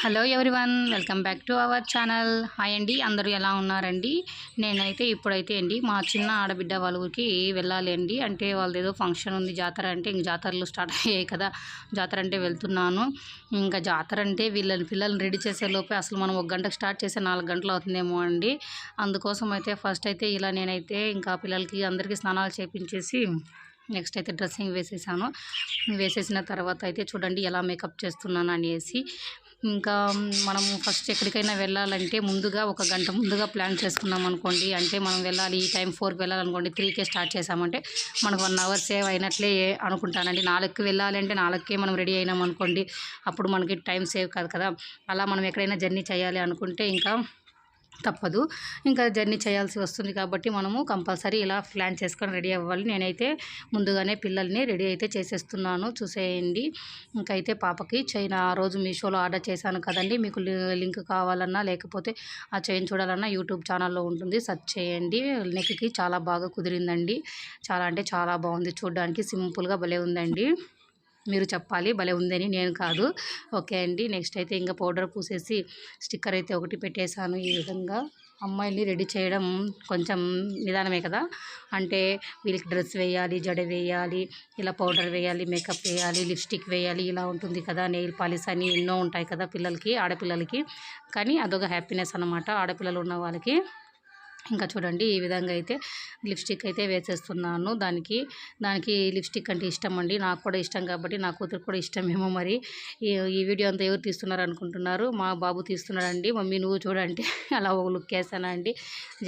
Hello everyone welcome back to our channel hi అండి అందరూ ఎలా ఉన్నారండి? నేనైతే ఇప్పుడైతే అండి మా చిన్న ఆడబిడ్డ వాళ్ళ ఊరికి వెళ్ళాలి అండి. అంటే వాళ్ళది ఏదో ఫంక్షన్ ఉంది జాతర అంటే ఇంక జాతరలు స్టార్ట్ అయ్యాయి కదా. జాతర అంటే వెళ్తున్నాను. ఇంకా జాతర అంటే వీళ్ళని పిల్లల్ని రెడీ చేసే లోపే అసలు మనం ఒక గంటకు స్టార్ట్ చేసే నాలుగు గంటలు అవుతుందేమో అండి. అందుకోసం అయితే ఫస్ట్ అయితే ఇలా నేనైతే ఇంకా పిల్లలకి అందరికీ స్నానాలు చేపించేసి నెక్స్ట్ అయితే డ్రెస్సింగ్ వేసేసాను. వేసేసిన తర్వాత అయితే చూడండి ఎలా మేకప్ చేస్తున్నాను అనేసి ఇంకా మనం ఫస్ట్ ఎక్కడికైనా వెళ్ళాలంటే ముందుగా ఒక గంట ముందుగా ప్లాన్ చేసుకున్నాం అనుకోండి. అంటే మనం వెళ్ళాలి ఈ టైం ఫోర్కి వెళ్ళాలనుకోండి త్రీకే స్టార్ట్ చేసామంటే మనకు వన్ అవర్ సేవ్ అయినట్లే అనుకుంటానండి. నాలుగుకి వెళ్ళాలి అంటే నాలుగుకే మనం రెడీ అయినాం అనుకోండి అప్పుడు మనకి టైం సేవ్ కాదు కదా. అలా మనం ఎక్కడైనా జర్నీ చేయాలి అనుకుంటే ఇంకా తప్పదు. ఇంకా జర్నీ చేయాల్సి వస్తుంది కాబట్టి మనము కంపల్సరీ ఇలా ప్లాన్ చేసుకొని రెడీ అవ్వాలి. నేనైతే ముందుగానే పిల్లల్ని రెడీ అయితే చేసేస్తున్నాను. చూసేయండి. ఇంకైతే పాపకి చైన్ ఆ రోజు మీషోలో ఆర్డర్ చేశాను కదండి. మీకు లింక్ కావాలన్నా లేకపోతే ఆ చైన్ చూడాలన్నా యూట్యూబ్ ఛానల్లో ఉంటుంది. సెర్చ్ చేయండి. నెక్కి చాలా బాగా కుదిరిందండి. చాలా అంటే చాలా బాగుంది. చూడడానికి సింపుల్గా భలే ఉందండి. మీరు చెప్పాలి. భలే ఉందని నేను కాదు. ఓకే అండి. నెక్స్ట్ అయితే ఇంకా పౌడర్ పూసేసి స్టిక్కర్ అయితే ఒకటి పెట్టేశాను. ఈ విధంగా అమ్మాయిల్ని రెడీ చేయడం కొంచెం నిదానమే కదా. అంటే వీళ్ళకి డ్రెస్ వేయాలి జడ వేయాలి ఇలా పౌడర్ వేయాలి మేకప్ వేయాలి లిప్స్టిక్ వేయాలి ఇలా ఉంటుంది కదా. నెయిల్ పాలిస్ అని ఎన్నో ఉంటాయి కదా పిల్లలకి ఆడపిల్లలకి. కానీ అదొక హ్యాపీనెస్ అన్నమాట. ఆడపిల్లలు ఉన్న వాళ్ళకి ఇంకా చూడండి ఈ విధంగా అయితే లిప్స్టిక్ అయితే వేసేస్తున్నాను దానికి. దానికి లిప్స్టిక్ అంటే ఇష్టం అండి. నాకు కూడా ఇష్టం కాబట్టి నా కూతురు కూడా ఇష్టమేమో మరి. ఈ ఈ వీడియో అంతా ఎవరు తీస్తున్నారు అనుకుంటున్నారు? మా బాబు తీస్తున్నాడండి. మమ్మీ నువ్వు చూడండి. అలా ఒక లుక్ వేసానండి.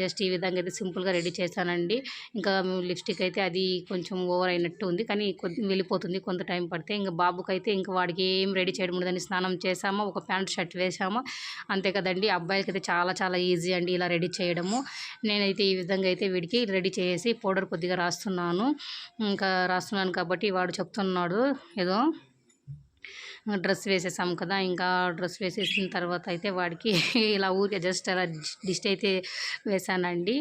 జస్ట్ ఈ విధంగా అయితే సింపుల్గా రెడీ చేశానండి. ఇంకా లిప్స్టిక్ అయితే అది కొంచెం ఓవర్ అయినట్టు ఉంది. కానీ కొద్ది వెళ్ళిపోతుంది కొంత టైం పడితే. ఇంకా బాబుకి అయితే ఇంకా వాడికి ఏం రెడీ చేయడం ఉండదని స్నానం చేసామా ఒక ప్యాంట్ షర్ట్ వేసామా అంతే కదండి. అబ్బాయిలకి అయితే చాలా చాలా ఈజీ అండి ఇలా రెడీ చేయడము. నేనైతే ఈ విధంగా అయితే వీడికి రెడీ చేసి పౌడర్ కొద్దిగా రాస్తున్నాను. ఇంకా రాస్తున్నాను కాబట్టి వాడు చెప్తున్నాడు. ఏదో డ్రెస్ వేసేసాం కదా ఇంకా డ్రెస్ వేసేసిన తర్వాత అయితే వాడికి ఇలా ఊరికే జస్ట్ అలా డిస్ట్ అయితే వేసానండి.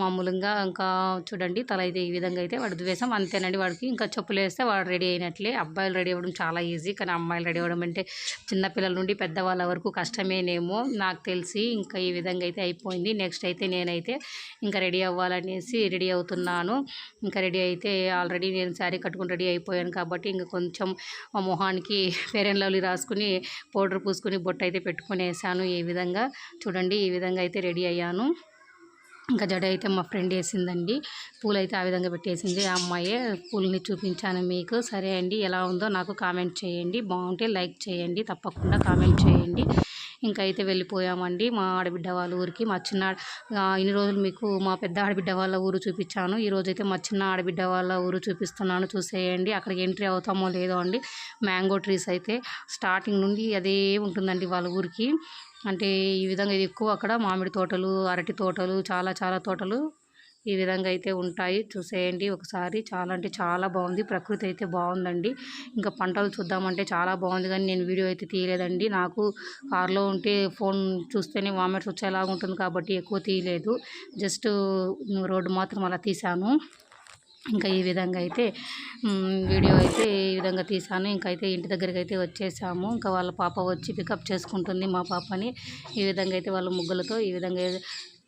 మామూలుగా ఇంకా చూడండి తల అయితే ఈ విధంగా అయితే వాడు వేసాం. అంతేనండి వాడికి ఇంకా చెప్పులు వేస్తే వాడు రెడీ అయినట్లే. అబ్బాయిలు రెడీ అవ్వడం చాలా ఈజీ కానీ అమ్మాయిలు రెడీ అవ్వడం అంటే చిన్నపిల్లల నుండి పెద్దవాళ్ళ వరకు కష్టమేనేమో నాకు తెలిసి ఇంకా ఈ విధంగా అయితే అయిపోయింది. నెక్స్ట్ అయితే నేనైతే ఇంకా రెడీ అవ్వాలనేసి రెడీ అవుతున్నాను. ఇంకా రెడీ అయితే ఆల్రెడీ నేను శారీ కట్టుకుని రెడీ అయిపోయాను కాబట్టి ఇంకా కొంచెం మా మొహానికి వేరే అండ్ లవ్లీ రాసుకుని పౌడర్ పూసుకుని బొట్టు అయితే పెట్టుకుని వేసాను ఈ విధంగా. చూడండి ఈ విధంగా అయితే రెడీ అయ్యాను. ఇంకా జడ అయితే మా ఫ్రెండ్ వేసిందండి. పూలు అయితే ఆ విధంగా పెట్టేసింది. ఆ అమ్మాయి పూలని చూపించాను మీకు. సరే అండి ఎలా ఉందో నాకు కామెంట్ చేయండి. బాగుంటే లైక్ చేయండి తప్పకుండా కామెంట్ చేయండి. ఇంకా అయితే వెళ్ళిపోయామండి మా ఆడబిడ్డ వాళ్ళ ఊరికి. మా చిన్న ఇన్ని రోజులు మీకు మా పెద్ద ఆడబిడ్డ వాళ్ళ ఊరు చూపించాను. ఈరోజైతే అయితే మా చిన్న ఆడబిడ్డ వాళ్ళ ఊరు చూపిస్తున్నాను. చూసేయండి. అక్కడికి ఎంట్రీ అవుతామో లేదో అండి. మ్యాంగో ట్రీస్ అయితే స్టార్టింగ్ నుండి అదే ఉంటుందండి వాళ్ళ ఊరికి. అంటే ఈ విధంగా ఇది ఎక్కువ అక్కడ మామిడి తోటలు అరటి తోటలు చాలా చాలా తోటలు ఈ విధంగా అయితే ఉంటాయి. చూసేయండి ఒకసారి. చాలా అంటే చాలా బాగుంది. ప్రకృతి అయితే బాగుందండి. ఇంకా పంటలు చూద్దామంటే చాలా బాగుంది కానీ నేను వీడియో అయితే తీయలేదండి. నాకు కారులో ఉంటే ఫోన్ చూస్తేనే వామిట్స్ వచ్చేలాగా ఉంటుంది కాబట్టి ఎక్కువ తీయలేదు. జస్ట్ రోడ్డు మాత్రం అలా తీశాను. ఇంకా ఈ విధంగా అయితే వీడియో అయితే ఈ విధంగా తీసాను ఇంక అయితే ఇంటి దగ్గరికి అయితే వచ్చేసాము. ఇంకా వాళ్ళ పాప వచ్చి పికప్ చేసుకుంటుంది మా పాపని. ఈ విధంగా అయితే వాళ్ళ ముగ్గులతో ఈ విధంగా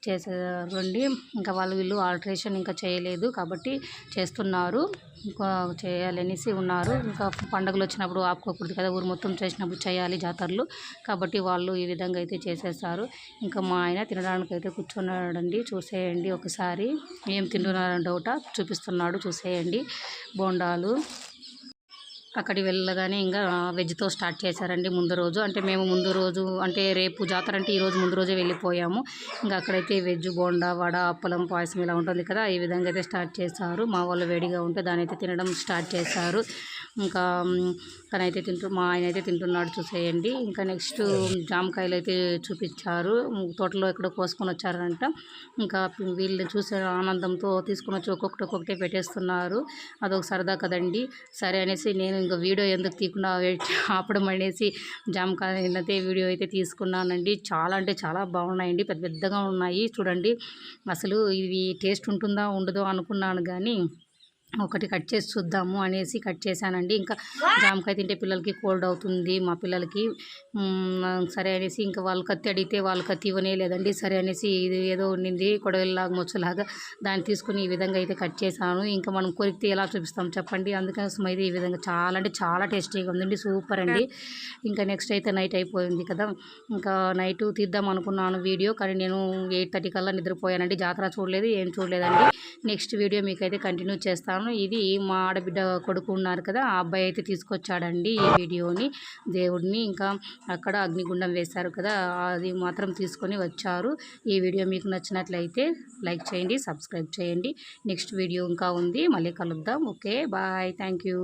చేసారండి ఇంకా వాళ్ళు వీళ్ళు ఆల్ట్రేషన్ ఇంకా చేయలేదు కాబట్టి చేస్తున్నారు. ఇంకా చేయాలనేసి ఉన్నారు. ఇంకా పండుగలు వచ్చినప్పుడు ఆపుకోకూడదు కదా ఊరు మొత్తం చేసినప్పుడు చేయాలి జాతరలు. కాబట్టి వాళ్ళు ఈ విధంగా అయితే చేసేస్తారు ఇంకా మా ఆయన తినడానికి అయితే కూర్చున్నాడండి. చూసేయండి ఒకసారి. ఏం తింటున్నారని డౌట చూపిస్తున్నాడు. చూసేయండి. బోండాలు. అక్కడికి వెళ్ళగానే ఇంకా వెజ్తో స్టార్ట్ చేశారండి ముందు రోజు. అంటే మేము ముందు రోజు అంటే రేపు జాతర అంటే ఈరోజు ముందు రోజే వెళ్ళిపోయాము. ఇంకా అక్కడైతే వెజ్ బోండా వడ అప్పలం పాయసం ఇలా ఉంటుంది కదా ఈ విధంగా అయితే స్టార్ట్ చేశారు. మా వాళ్ళు వేడిగా ఉంటే దాని అయితే తినడం స్టార్ట్ చేశారు. ఇంకా తనైతే తింటూ మా ఆయన అయితే తింటున్నాడు చూసేయండి. ఇంకా నెక్స్ట్ జామకాయలు అయితే చూపించారు. తోటలో ఎక్కడో కోసుకొని వచ్చారంట. ఇంకా వీళ్ళని చూసే ఆనందంతో తీసుకుని వచ్చి ఒక్కొక్కటి ఒక్కొక్కటి పెట్టేస్తున్నారు. అదొక సరదా కదండి. సరే అనేసి నేను ఇంకా వీడియో ఎందుకు తీయకుండా ఆపడం అనేసి జామకాయ అయితే వీడియో అయితే తీసుకున్నానండి. చాలా అంటే చాలా బాగున్నాయండి. పెద్ద పెద్దగా ఉన్నాయి. చూడండి అసలు ఇవి టేస్ట్ ఉంటుందా ఉండదో అనుకున్నాను కానీ ఒకటి కట్ చేసి చూద్దాము అనేసి కట్ చేశానండి. ఇంకా జామకాయ తింటే పిల్లలకి కోల్డ్ అవుతుంది మా పిల్లలకి సరే అనేసి ఇంకా వాళ్ళు కత్తి అడిగితే వాళ్ళు కత్తి ఇవ్వనే లేదండి. సరే అనేసి ఇది ఏదో ఉండింది కొడవలిలాగా మొచ్చలాగా దాన్ని తీసుకుని ఈ విధంగా అయితే కట్ చేశాను. ఇంకా మనం కొరికితే ఎలా చూపిస్తాం చెప్పండి? అందుకోసం అయితే ఈ విధంగా చాలా అంటే చాలా టేస్టీగా ఉందండి సూపర్ అండి. ఇంకా నెక్స్ట్ అయితే నైట్ అయిపోయింది కదా. ఇంకా నైట్ తీద్దాం అనుకున్నాను వీడియో కానీ నేను ఎయిట్ థర్టీ కల్లా నిద్రపోయానండి. జాతర చూడలేదు ఏం చూడలేదండి. నెక్స్ట్ వీడియో మీకైతే కంటిన్యూ చేస్తాను. ఇది మా ఆడబిడ్డ కొడుకు ఉన్నారు కదా ఆ అబ్బాయి అయితే తీసుకొచ్చాడండి ఈ వీడియోని. దేవుడిని ఇంకా అక్కడ అగ్నిగుండం వేశారు కదా అది మాత్రం తీసుకొని వచ్చారు. ఈ వీడియో మీకు నచ్చినట్లయితే లైక్ చేయండి సబ్స్క్రైబ్ చేయండి. నెక్స్ట్ వీడియో ఇంకా ఉంది మళ్ళీ కలుద్దాం. Okay bye thank you.